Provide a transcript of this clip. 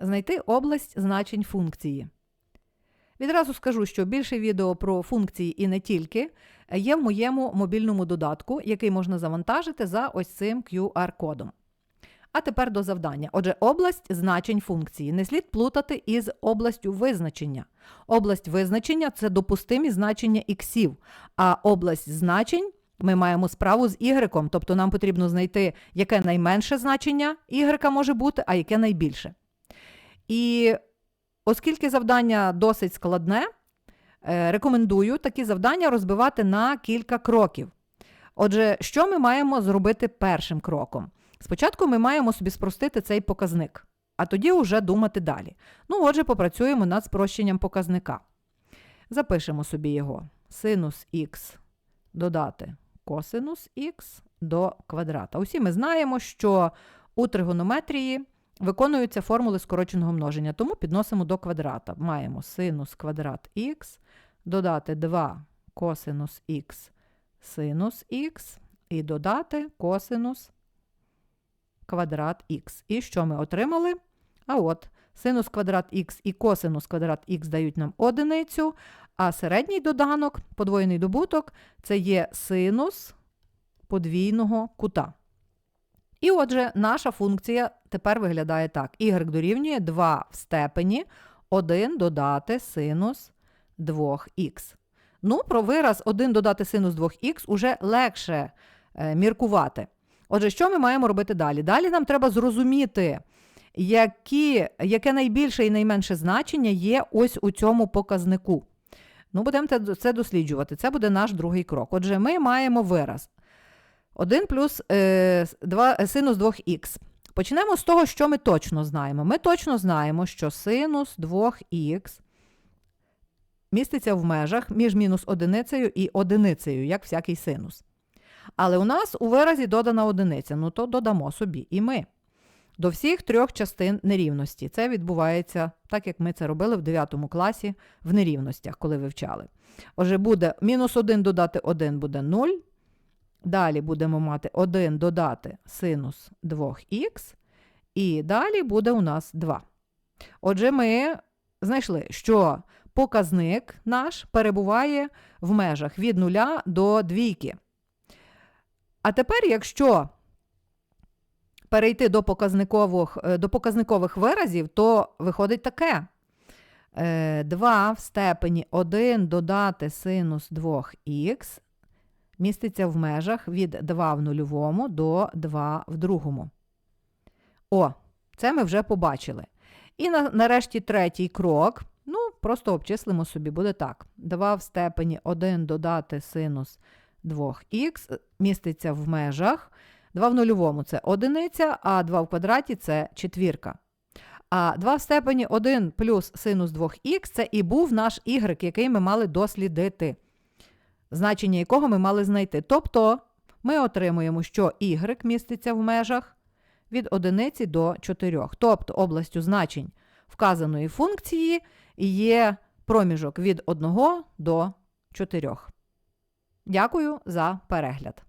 знайти область значень функції. Відразу скажу, що більше відео про функції і не тільки є в моєму мобільному додатку, який можна завантажити за ось цим QR-кодом. А тепер до завдання. Отже, область значень функції не слід плутати із областю визначення. Область визначення це допустимі значення іксів, а область значень ми маємо справу з ігреком, тобто нам потрібно знайти, яке найменше значення ігрека може бути, а яке найбільше. І оскільки завдання досить складне, е, рекомендую такі завдання розбивати на кілька кроків. Отже, що ми маємо зробити першим кроком? Спочатку ми маємо собі спростити цей показник, а тоді вже думати далі. Ну, отже, попрацюємо над спрощенням показника. Запишемо собі його. Синус х додати косинус х до квадрата. Усі ми знаємо, що у тригонометрії виконуються формули скороченого множення, тому підносимо до квадрата. Маємо синус квадрат х, додати 2 косинус х синус х і додати косинус квадрат х. І що ми отримали? А от синус квадрат х і косинус квадрат х дають нам одиницю, а середній доданок, подвоєний добуток, це є синус подвійного кута. І отже, наша функція тепер виглядає так. y дорівнює 2 в степені 1 додати синус 2х. Ну, про вираз 1 додати синус 2х уже легше е, міркувати. Отже, що ми маємо робити далі? Далі нам треба зрозуміти, які, яке найбільше і найменше значення є ось у цьому показнику. Ну, будемо це досліджувати. Це буде наш другий крок. Отже, ми маємо вираз 1 плюс е, 2, синус 2х. Почнемо з того, що ми точно знаємо. Ми точно знаємо, що синус 2х міститься в межах між мінус одиницею і одиницею, як всякий синус. Але у нас у виразі додана одиниця, ну то додамо собі і ми. До всіх трьох частин нерівності. Це відбувається так, як ми це робили в 9 класі в нерівностях, коли вивчали. Отже, буде мінус 1 додати 1 буде 0. Далі будемо мати 1 додати синус 2х, і далі буде у нас 2. Отже, ми знайшли, що показник наш перебуває в межах від 0 до 2. А тепер, якщо перейти до показникових, е, до показникових виразів, то виходить таке. 2 в степені 1 додати синус 2х міститься в межах від 2 в нульовому до 2 в другому. О, це ми вже побачили. І на, нарешті третій крок. Ну, просто обчислимо собі, буде так. 2 в степені 1 додати синус 2х міститься в межах. 2 в нульовому це одиниця, а 2 в квадраті це четвірка. А 2 в степені 1 плюс синус 2х це і був наш y, який ми мали дослідити, значення якого ми мали знайти. Тобто ми отримуємо, що y міститься в межах від 1 до 4. Тобто областю значень вказаної функції є проміжок від 1 до 4. Дякую за перегляд.